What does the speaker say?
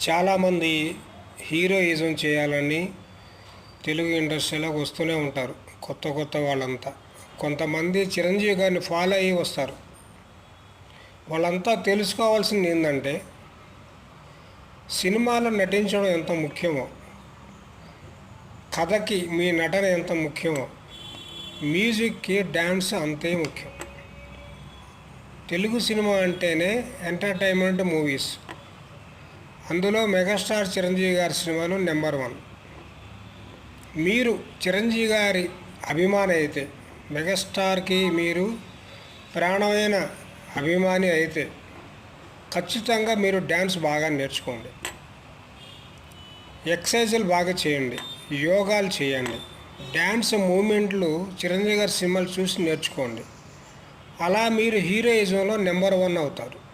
చాలామంది హీరోయిజం చేయాలని తెలుగు ఇండస్ట్రీలోకి వస్తూనే ఉంటారు కొత్త కొత్త వాళ్ళంతా. కొంతమంది చిరంజీవి గారిని ఫాలో అయ్యి వస్తారు. వాళ్ళంతా తెలుసుకోవాల్సింది ఏంటంటే సినిమాలో నటించడం ఎంత ముఖ్యమో కథకి మీ నటన ఎంత ముఖ్యమో మ్యూజిక్కి డ్యాన్స్ అంతే ముఖ్యం. తెలుగు సినిమా అంటేనే ఎంటర్టైన్మెంట్ మూవీస్. అందులో మెగాస్టార్ చిరంజీవి గారి సినిమాలు నెంబర్ వన్. మీరు చిరంజీవి గారి అభిమాని అయితే మెగాస్టార్కి మీరు ప్రాణమైన అభిమాని అయితే ఖచ్చితంగా మీరు డ్యాన్స్ బాగా నేర్చుకోండి. ఎక్సర్సైజులు బాగా చేయండి యోగాలు చేయండి డ్యాన్స్ మూమెంట్లు చిరంజీవి గారి సినిమాలు చూసి నేర్చుకోండి. అలా మీరు హీరోయిజంలో నెంబర్ వన్ అవుతారు.